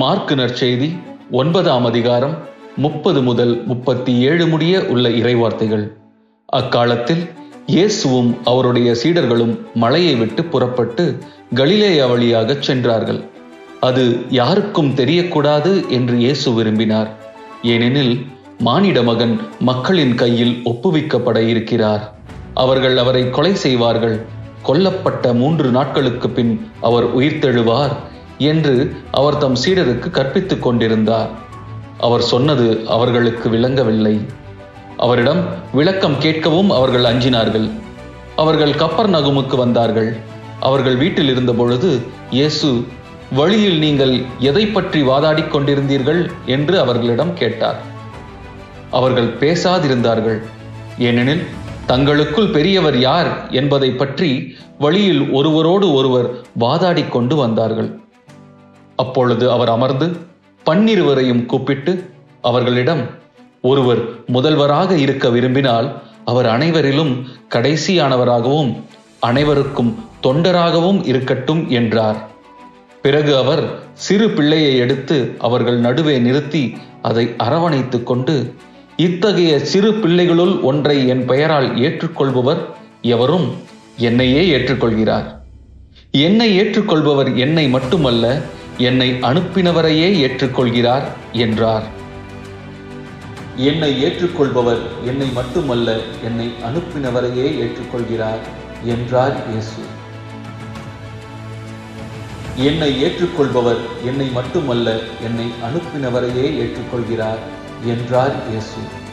Mark நற்செய்தி ஒன்பதாம் அதிகாரம் முப்பது முதல் முப்பத்தி ஏழு முடிய உள்ள இறைவார்த்தைகள். அக்காலத்தில் இயேசுவும் அவருடைய சீடர்களும் மலையை விட்டு புறப்பட்டு கலிலேயா வழியாகச் சென்றார்கள். அது யாருக்கும் தெரியக்கூடாது என்று இயேசு விரும்பினார். ஏனெனில் மானிட மகன் மக்களின் கையில் ஒப்புவிக்கப்பட இருக்கிறார். அவர்கள் அவரை கொலை செய்வார்கள். கொல்லப்பட்ட மூன்று நாட்களுக்கு பின் அவர் உயிர்த்தெழுவார். என்று அவர் தம் சீடருக்கு கற்பித்துக் கொண்டிருந்தார். அவர் சொன்னது அவர்களுக்கு விளங்கவில்லை. அவரிடம் விளக்கம் கேட்கவும் அவர்கள் அஞ்சினார்கள். அவர்கள் கப்பர் நகுமுக்கு வந்தார்கள். அவர்கள் வீட்டில் இருந்த பொழுது இயேசு வழியில் நீங்கள் எதை பற்றி வாதாடிக் கொண்டிருந்தீர்கள்? என்று அவர்களிடம் கேட்டார். அவர்கள் பேசாதிருந்தார்கள். ஏனெனில் தங்களுக்குள் பெரியவர் யார் என்பதை பற்றி வழியில் ஒருவரோடு ஒருவர் வாதாடிக் கொண்டு வந்தார்கள். அப்பொழுது அவர் அமர்ந்து பன்னிருவரையும் கூப்பிட்டு அவர்களிடம் ஒருவர் முதல்வராக இருக்க விரும்பினால் அவர் அனைவரிலும் கடைசியானவராகவும் அனைவருக்கும் தொண்டராகவும் இருக்கட்டும் என்றார். பிறகு அவர் சிறு பிள்ளையை எடுத்து அவர்கள் நடுவே நிறுத்தி அதை அரவணைத்துக் கொண்டு இத்தகைய சிறு பிள்ளைகளுள் ஒன்றை என் பெயரால் ஏற்றுக்கொள்பவர் எவரும் என்னையே ஏற்றுக்கொள்கிறார். என்னை ஏற்றுக்கொள்பவர் என்னை மட்டுமல்ல என்னை அனுப்பினவரையே ஏற்றுக்கொள்கிறார் என்றார். என்னை ஏற்றுக்கொள்பவர் என்னை மட்டுமல்ல என்னை அனுப்பினவரையே ஏற்றுக்கொள்கிறார் என்றார் இயேசு. என்னை ஏற்றுக்கொள்பவர் என்னை மட்டுமல்ல என்னை அனுப்பினவரையே ஏற்றுக்கொள்கிறார் என்றார் இயேசு.